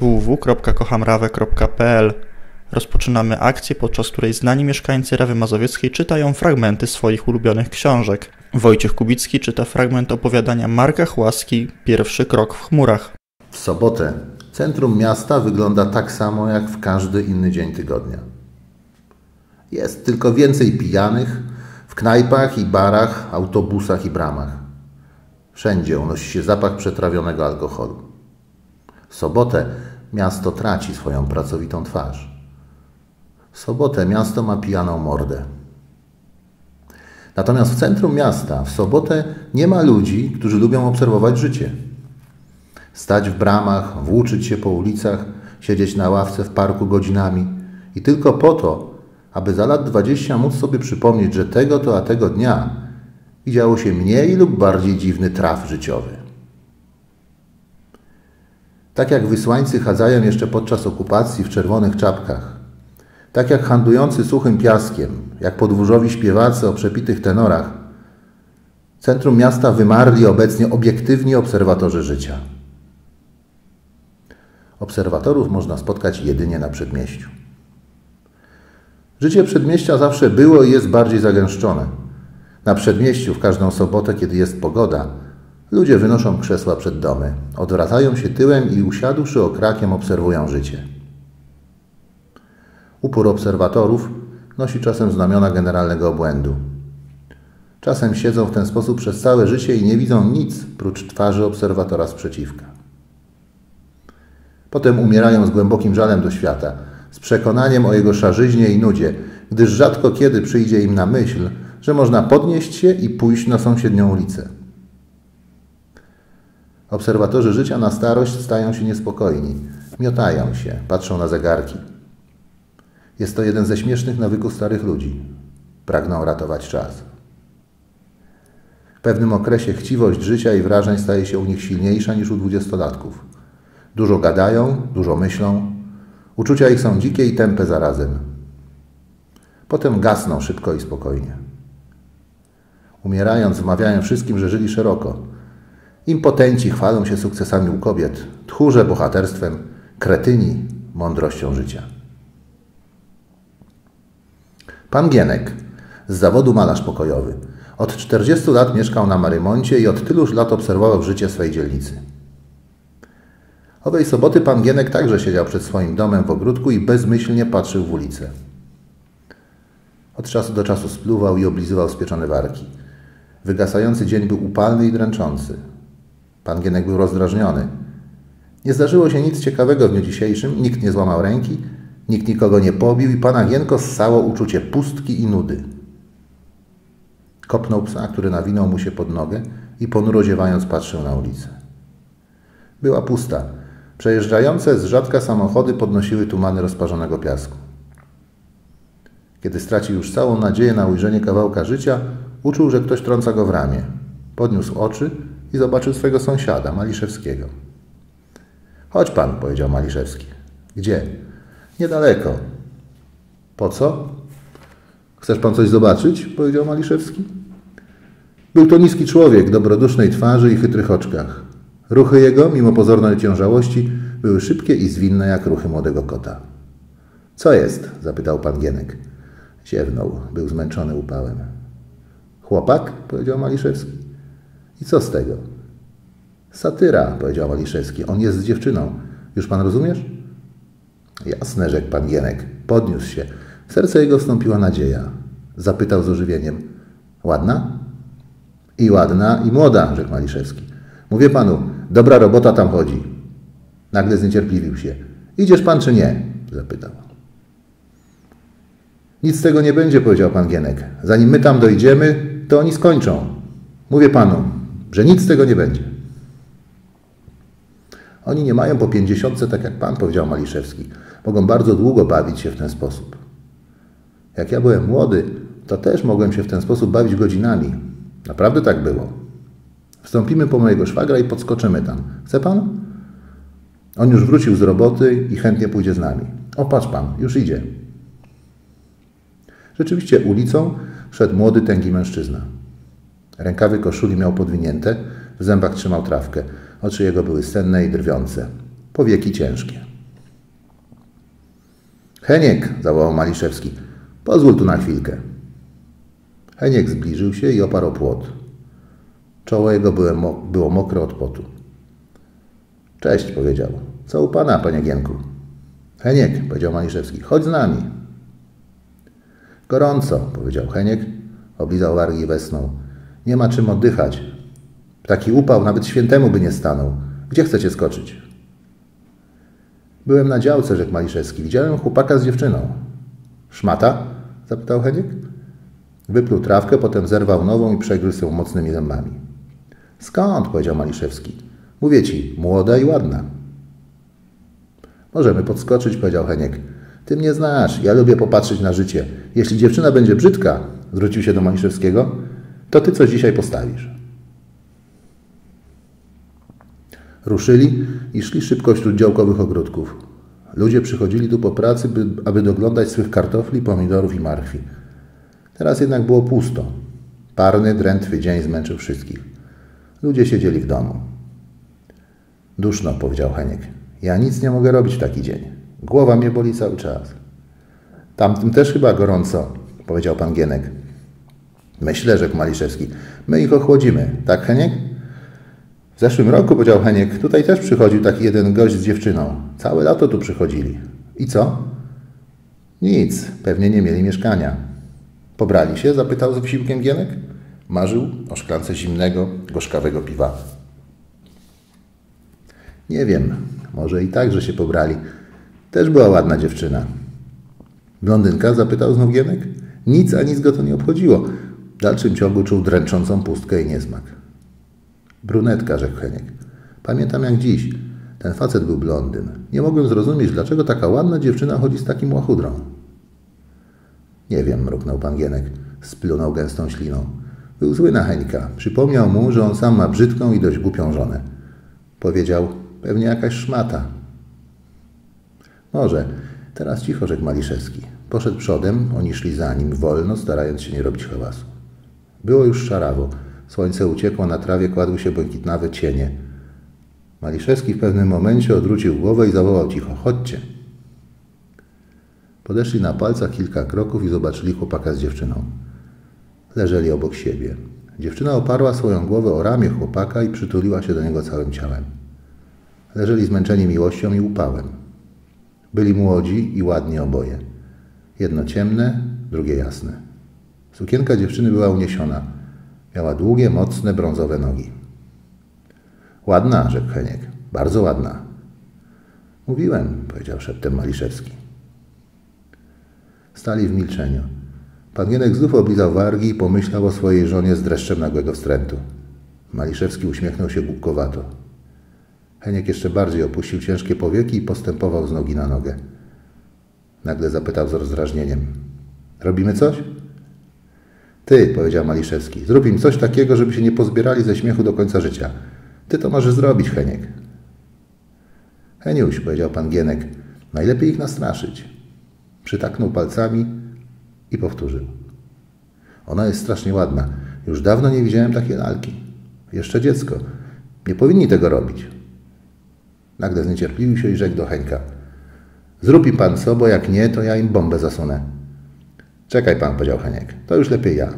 www.kochamrawę.pl Rozpoczynamy akcję, podczas której znani mieszkańcy Rawy Mazowieckiej czytają fragmenty swoich ulubionych książek. Wojciech Kubicki czyta fragment opowiadania Marka Chłaski Pierwszy krok w chmurach. W sobotę centrum miasta wygląda tak samo jak w każdy inny dzień tygodnia. Jest tylko więcej pijanych w knajpach i barach, autobusach i bramach. Wszędzie unosi się zapach przetrawionego alkoholu. W sobotę miasto traci swoją pracowitą twarz. W sobotę miasto ma pijaną mordę. Natomiast w centrum miasta w sobotę nie ma ludzi, którzy lubią obserwować życie. Stać w bramach, włóczyć się po ulicach, siedzieć na ławce w parku godzinami i tylko po to, aby za lat dwadzieścia móc sobie przypomnieć, że tego to a tego dnia widziało się mniej lub bardziej dziwny traf życiowy. Tak jak wysłańcy chadzają jeszcze podczas okupacji w czerwonych czapkach, tak jak handlujący suchym piaskiem, jak podwórzowi śpiewacy o przepitych tenorach, centrum miasta wymarli obecnie obiektywni obserwatorzy życia. Obserwatorów można spotkać jedynie na przedmieściu. Życie przedmieścia zawsze było i jest bardziej zagęszczone. Na przedmieściu w każdą sobotę, kiedy jest pogoda, ludzie wynoszą krzesła przed domy, odwracają się tyłem i usiadłszy okrakiem obserwują życie. Upór obserwatorów nosi czasem znamiona generalnego obłędu. Czasem siedzą w ten sposób przez całe życie i nie widzą nic prócz twarzy obserwatora sprzeciwka. Potem umierają z głębokim żalem do świata, z przekonaniem o jego szarzyźnie i nudzie, gdyż rzadko kiedy przyjdzie im na myśl, że można podnieść się i pójść na sąsiednią ulicę. Obserwatorzy życia na starość stają się niespokojni, miotają się, patrzą na zegarki. Jest to jeden ze śmiesznych nawyków starych ludzi. Pragną ratować czas. W pewnym okresie chciwość życia i wrażeń staje się u nich silniejsza niż u dwudziestolatków. Dużo gadają, dużo myślą. Uczucia ich są dzikie i tępe zarazem. Potem gasną szybko i spokojnie. Umierając, wmawiają wszystkim, że żyli szeroko. Impotenci chwalą się sukcesami u kobiet, tchórze bohaterstwem, kretyni mądrością życia. Pan Gienek, z zawodu malarz pokojowy. Od 40 lat mieszkał na Marymoncie i od tyluż lat obserwował życie swej dzielnicy. Owej soboty pan Gienek także siedział przed swoim domem w ogródku i bezmyślnie patrzył w ulicę. Od czasu do czasu spluwał i oblizywał spieczone warki. Wygasający dzień był upalny i dręczący. Pan Gienek był rozdrażniony. Nie zdarzyło się nic ciekawego w dniu dzisiejszym, nikt nie złamał ręki, Nikt nikogo nie pobił i pana Gienko ssało uczucie pustki i nudy. Kopnął psa, który nawinął mu się pod nogę i ponuro ziewając patrzył na ulicę. Była pusta. Przejeżdżające z rzadka samochody podnosiły tumany rozparzonego piasku. Kiedy stracił już całą nadzieję na ujrzenie kawałka życia, uczuł, że ktoś trąca go w ramię. Podniósł oczy i zobaczył swego sąsiada, Maliszewskiego. Chodź pan, powiedział Maliszewski. Gdzie? Niedaleko. Po co? Chcesz pan coś zobaczyć? powiedział Maliszewski. Był to niski człowiek, dobrodusznej twarzy i chytrych oczkach. Ruchy jego, mimo pozornej ciężałości, były szybkie i zwinne jak ruchy młodego kota. Co jest? zapytał pan Gienek. Ziewnął, był zmęczony upałem. Chłopak? powiedział Maliszewski. I co z tego? Satyra, powiedział Maliszewski. On jest z dziewczyną. Już pan rozumiesz? Jasne, rzekł pan Gienek. Podniósł się. W serce jego wstąpiła nadzieja. Zapytał z ożywieniem. Ładna? I ładna, i młoda, rzekł Maliszewski. Mówię panu, dobra robota tam chodzi. Nagle zniecierpliwił się. Idziesz pan czy nie? Zapytał. Nic z tego nie będzie, powiedział pan Gienek. Zanim my tam dojdziemy, to oni skończą. Mówię panu, że nic z tego nie będzie. Oni nie mają po pięćdziesiątce, tak jak pan powiedział Maliszewski. Mogą bardzo długo bawić się w ten sposób. Jak ja byłem młody, to też mogłem się w ten sposób bawić godzinami. Naprawdę tak było. Wstąpimy po mojego szwagra i podskoczymy tam. Chce pan? On już wrócił z roboty i chętnie pójdzie z nami. O, patrz pan, już idzie. Rzeczywiście ulicą szedł młody, tęgi mężczyzna. Rękawy koszuli miał podwinięte, w zębach trzymał trawkę. Oczy jego były senne i drwiące. powieki ciężkie. Heniek, zawołał Maliszewski, pozwól tu na chwilkę. Heniek zbliżył się i oparł płot. Czoło jego było, mokre od potu. Cześć, powiedział. Co u pana, panie Gienku? Heniek, powiedział Maliszewski, chodź z nami. Gorąco, powiedział Heniek, oblizał wargi i wesnął. Nie ma czym oddychać. Taki upał nawet świętemu by nie stanął. Gdzie chcecie skoczyć? Byłem na działce, rzekł Maliszewski. Widziałem chłopaka z dziewczyną. Szmata? zapytał Heniek. Wypluł trawkę, potem zerwał nową i przegryzł ją mocnymi zębami. Skąd? powiedział Maliszewski. Mówię ci, młoda i ładna. Możemy podskoczyć, powiedział Heniek. Ty mnie znasz, ja lubię popatrzeć na życie. Jeśli dziewczyna będzie brzydka, zwrócił się do Maliszewskiego, to ty coś dzisiaj postawisz. Ruszyli i szli szybko wśród działkowych ogródków. Ludzie przychodzili tu po pracy, by, aby doglądać swych kartofli, pomidorów i marchwi. Teraz jednak było pusto. Parny, drętwy dzień zmęczył wszystkich. Ludzie siedzieli w domu. Duszno, powiedział Heniek. Ja nic nie mogę robić w taki dzień. Głowa mnie boli cały czas. Tamtym też chyba gorąco, powiedział pan Gienek. Myślę, rzekł Maliszewski. My ich ochłodzimy, tak Heniek? W zeszłym roku, powiedział Heniek, tutaj też przychodził taki jeden gość z dziewczyną. Całe lato tu przychodzili. I co? Nic, pewnie nie mieli mieszkania. Pobrali się? zapytał z wysiłkiem Gienek. Marzył o szklance zimnego, gorzkawego piwa. Nie wiem, może i tak, że się pobrali. Też była ładna dziewczyna. Blondynka? zapytał znów Gienek. Nic, a nic go to nie obchodziło. W dalszym ciągu czuł dręczącą pustkę i niesmak. Brunetka, rzekł Heniek. Pamiętam jak dziś. Ten facet był blondyn. Nie mogłem zrozumieć, dlaczego taka ładna dziewczyna chodzi z takim łachudrą. Nie wiem, mruknął pan Gienek. Splunął gęstą śliną. Był zły na Heńka. Przypomniał mu, że on sam ma brzydką i dość głupią żonę. Powiedział, pewnie jakaś szmata. Może. Teraz cicho, rzekł Maliszewski. Poszedł przodem, oni szli za nim, wolno, starając się nie robić hałasu. Było już szarawo. Słońce uciekło, na trawie kładły się błękitnawe cienie. Maliszewski w pewnym momencie odwrócił głowę i zawołał cicho, chodźcie. Podeszli na palcach kilka kroków i zobaczyli chłopaka z dziewczyną. Leżeli obok siebie. Dziewczyna oparła swoją głowę o ramię chłopaka i przytuliła się do niego całym ciałem. Leżeli zmęczeni miłością i upałem. Byli młodzi i ładni oboje. Jedno ciemne, drugie jasne. Sukienka dziewczyny była uniesiona. Miała długie, mocne, brązowe nogi. Ładna, rzekł Heniek. Bardzo ładna. Mówiłem, powiedział szeptem Maliszewski. Stali w milczeniu. Pan Gienek znów oblizał wargi i pomyślał o swojej żonie z dreszczem nagłego wstrętu. Maliszewski uśmiechnął się głupkowato. Heniek jeszcze bardziej opuścił ciężkie powieki i postępował z nogi na nogę. Nagle zapytał z rozdrażnieniem. Robimy coś? Ty, powiedział Maliszewski, zrób im coś takiego, żeby się nie pozbierali ze śmiechu do końca życia. Ty to możesz zrobić, Heniek. Heniuś, powiedział pan Gienek, najlepiej ich nastraszyć. Przytaknął palcami i powtórzył. Ona jest strasznie ładna. Już dawno nie widziałem takiej lalki. Jeszcze dziecko. Nie powinni tego robić. Nagle zniecierpliwił się i rzekł do Henka. Zrób im pan co, bo jak nie, to ja im bombę zasunę. Czekaj pan, powiedział Heniek. To już lepiej ja.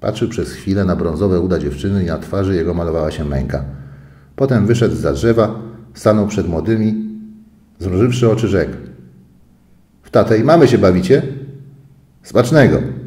Patrzył przez chwilę na brązowe uda dziewczyny i na twarzy jego malowała się męka. Potem wyszedł za drzewa, stanął przed młodymi, zmrużywszy oczy rzekł. W tatej mamy się bawicie? Smacznego!